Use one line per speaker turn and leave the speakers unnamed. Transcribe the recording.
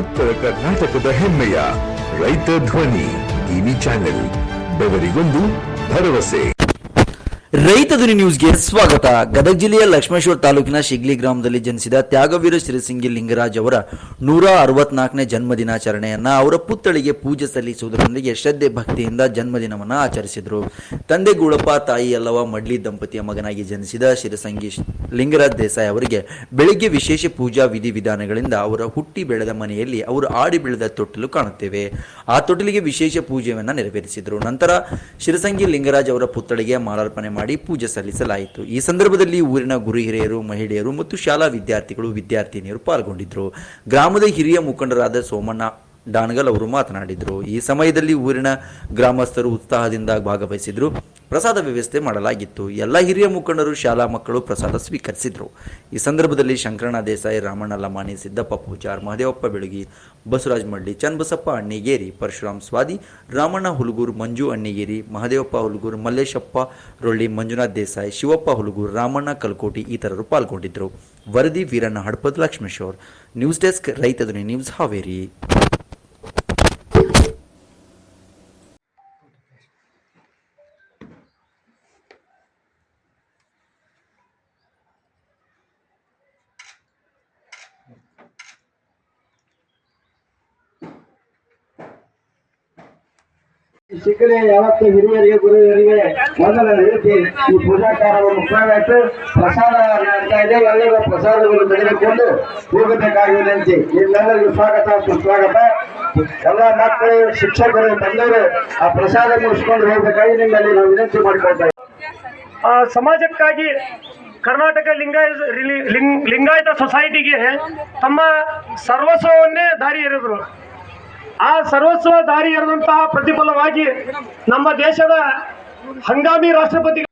ಉತ್ತರ ಕರ್ನಾಟಕದ ಹೆಮ್ಮೆಯ ರೈತ ಧ್ವನಿ ಟಿವಿ ಚಾನೆಲ್, ಬೆವರಿಗೊಂದು ಭರವಸೆ.
ರೈತ ಧ್ವನಿ ನ್ಯೂಸ್ಗೆ ಸ್ವಾಗತ. ಗದಗ ಜಿಲ್ಲೆಯ ಲಕ್ಷ್ಮೇಶ್ವರ ತಾಲೂಕಿನ ಶಿಗ್ಲಿ ಗ್ರಾಮದಲ್ಲಿ ಜನಿಸಿದ ತ್ಯಾಗವೀರ ಶ್ರೀಸಿಂಗಿ ಲಿಂಗರಾಜ್ ಅವರ ನೂರ ಅರವತ್ನಾಲ್ಕನೇ ಜನ್ಮ ದಿನಾಚರಣೆಯನ್ನ ಅವರ ಪುತ್ಥಳಿಗೆ ಪೂಜೆ ಸಲ್ಲಿಸುವುದರೊಂದಿಗೆ ಶ್ರದ್ಧೆ ಭಕ್ತಿಯಿಂದ ಜನ್ಮದಿನವನ್ನು ಆಚರಿಸಿದರು. ತಂದೆ ಗೂಳಪ್ಪ, ತಾಯಿ ಅಲ್ಲವ ಮಡ್ಲಿ ದಂಪತಿಯ ಮಗನಾಗಿ ಜನಿಸಿದ ಶಿರಸಂಗಿ ಲಿಂಗರಾಜ್ ದೇಸಾಯಿ ಅವರಿಗೆ ಬೆಳಿಗ್ಗೆ ವಿಶೇಷ ಪೂಜಾ ವಿಧಿವಿಧಾನಗಳಿಂದ ಅವರ ಹುಟ್ಟಿ ಬೆಳೆದ ಮನೆಯಲ್ಲಿ ಅವರು ಆಡಿ ಬೆಳೆದ ತೊಟ್ಟಿಲು ಕಾಣುತ್ತೇವೆ. ಆ ತೊಟ್ಟಿಲಿಗೆ ವಿಶೇಷ ಪೂಜೆಯನ್ನು ನೆರವೇರಿಸಿದರು. ನಂತರ ಶಿರಸಂಗಿ ಲಿಂಗರಾಜ್ ಅವರ ಪುತ್ಥಳಿಗೆ ಮಾಲಾರ್ಪಣೆ ಮಾಡಿ ಪೂಜೆ ಸಲ್ಲಿಸಲಾಯಿತು. ಈ ಸಂದರ್ಭದಲ್ಲಿ ಊರಿನ ಗುರು ಹಿರಿಯರು ಮಹಿಳೆಯರು ಮತ್ತು ಶಾಲಾ ವಿದ್ಯಾರ್ಥಿಗಳು, ವಿದ್ಯಾರ್ಥಿನಿಯರು ಪಾಲ್ಗೊಂಡಿದ್ದರು. ಗ್ರಾಮದ ಹಿರಿಯ ಮುಖಂಡರಾದ ಸೋಮಣ್ಣ ಡಾನ್ಗಲ್ ಅವರು ಮಾತನಾಡಿದರು. ಈ ಸಮಯದಲ್ಲಿ ಊರಿನ ಗ್ರಾಮಸ್ಥರು ಉತ್ಸಾಹದಿಂದ ಭಾಗವಹಿಸಿದ್ರು. ಪ್ರಸಾದ ವ್ಯವಸ್ಥೆ ಮಾಡಲಾಗಿತ್ತು. ಎಲ್ಲ ಹಿರಿಯ ಮುಖಂಡರು, ಶಾಲಾ ಮಕ್ಕಳು ಪ್ರಸಾದ ಸ್ವೀಕರಿಸಿದರು. ಈ ಸಂದರ್ಭದಲ್ಲಿ ಶಂಕರಣ ದೇಸಾಯಿ, ರಾಮಣ್ಣ ಲಮಾಣಿ, ಸಿದ್ದಪ್ಪ ಪೂಜಾರ್, ಮಹದೇವಪ್ಪ ಬೆಳಗಿ, ಬಸವರಾಜ್ ಮಳ್ಳಿ, ಚನ್ನಬಸಪ್ಪ ಅಣ್ಣಿಗೇರಿ, ಪರಶುರಾಮ್ ಸ್ವಾದಿ, ರಾಮಣ್ಣ ಹುಲಗೂರ್, ಮಂಜು ಅಣ್ಣಿಗೇರಿ, ಮಹದೇವಪ್ಪ ಹುಲಗೂರ್, ಮಲ್ಲೇಶಪ್ಪ ರೊಳ್ಳಿ, ಮಂಜುನಾಥ್ ದೇಸಾಯಿ, ಶಿವಪ್ಪ ಹುಲಗೂರ್, ರಾಮಣ್ಣ ಕಲ್ಕೋಟಿ ಇತರರು ಪಾಲ್ಗೊಂಡಿದ್ದರು ವರದಿ Veeranna Hadapad Lakshmeshwar. News desk Raitha Dhwani news Haveri.
ಶಿಕ್ಷಣ ಯಾವತ್ತು ಹಿರಿಯರಿಗೆ ಗುರುವರಿಗೆ ಮೊದಲ ರೀತಿ ಈ ಪೂಜಾ ಕಾರ್ಯವನ್ನು ಮುಕ್ತಾಯವಾಯಿತು ಪ್ರಸಾದ ಮಾಡ್ತಾ ಇದೆ. ಎಲ್ಲರೂ ಪ್ರಸಾದವನ್ನು ತೆಗೆದುಕೊಂಡು ಹೋಗಬೇಕಾಗಿ ವಿನಂತಿ. ನಿಮ್ಮೆಲ್ಲರಿಗೂ ಸ್ವಾಗತ ಸುಸ್ವಾಗತ. ಎಲ್ಲ ಮಕ್ಕಳು ಶಿಕ್ಷಕರು ಬಂದವರು ಆ ಪ್ರಸಾದ ಮುಗಿಸ್ಕೊಂಡು ಹೋಗಬೇಕಾಗಿ ನಿಮ್ಮಲ್ಲಿ ನಾವು ವಿನಂತಿ ಮಾಡ್ಕೊಳ್ತಾ.
ಆ, ಸಮಾಜಕ್ಕಾಗಿ ಕರ್ನಾಟಕ ಲಿಂಗಾಯತ ಲಿಂಗ್ ಲಿಂಗಾಯತ ಸೊಸೈಟಿಗೆ ತಮ್ಮ ಸರ್ವಸ್ವವನ್ನೇ ದಾರಿ ಎರೆದರು. ಆ ಸರ್ವಸ್ವ ದಾರಿ ಎರೆದಂತಹ ಪ್ರತಿಫಲವಾಗಿ ನಮ್ಮ ದೇಶದ ಹಂಗಾಮಿ ರಾಷ್ಟ್ರಪತಿ